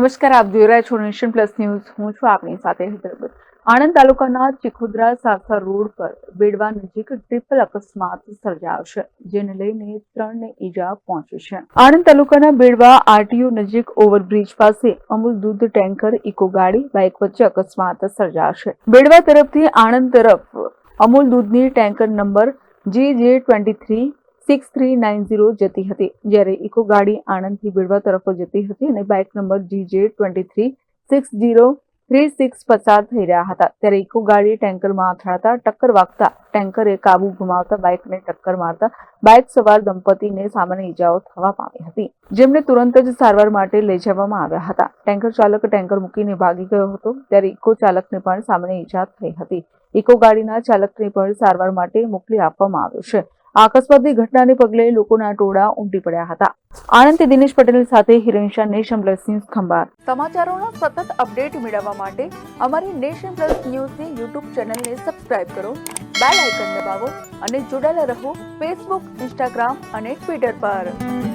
નમસ્કાર, આપ જોઈ રહ્યા છો નેશન પ્લસ ન્યૂઝ. હું છું આપની સાથે હૈદરાબાદ. આણંદ તાલુકાના ચિખુદ્રા સાસર રોડ પર બેડવા નજીક ટ્રિપલ અકસ્માત સર્જાયો છે, જેને લઈને ત્રણને ઈજા પહોંચી છે. આણંદ તાલુકાના બેડવા આરટીઓ નજીક ઓવરબ્રિજ પાસે અમૂલ દૂધ ટેન્કર, ઇકો ગાડી, બાઇક વચ્ચે અકસ્માત સર્જાશે બેડવા તરફથી આણંદ તરફ અમૂલ દૂધની tanker number G J twenty three six three nine zero જતી હતી. જ્યારે ઇકો ગાડી આણંદથી ભીડવા તરફ જતી હતી અને bike number G J twenty three six zero three six પસાર થઈ રહ્યા હતા. ત્યારે ઇકો ગાડી ટેન્કરમાં અથડાતા, ટક્કર વાગતા, ટેન્કરે કાબુ ગુમાવતા બાઇકને ટક્કર મારતા બાઇક સવાર દંપતીને સામાન્ય ઈજાઓ થવા પામી હતી. જેમને તુરંત જ સારવાર માટે લઈ જવામાં આવ્યા હતા. ટેન્કર ચાલક ટેન્કર મૂકીને ભાગી ગયો હતો. ત્યારે ઇકો ચાલકને પણ સામાન્ય ઈજા થઈ હતી. ઇકો ગાડીના ચાલકને પણ સારવાર માટે મોકલી આપવામાં આવ્યો છે. આ ઘટનાને પગલે લોકોના ટોળા ઉમટી પડ્યા હતા. આણંદથી દિનેશ પટેલ સાથે Hiren Shah nation plus news Khambhat. સમાચારોના સતત અપડેટ મેળવવા માટે અમારી નેશન પ્લસ ન્યૂઝની યુટ્યુબ ચેનલને સબસ્ક્રાઇબ કરો, બેલ આઇકન દબાવો અને જોડાયેલા રહો ફેસબુક, ઇન્સ્ટાગ્રામ અને ટ્વિટર પર.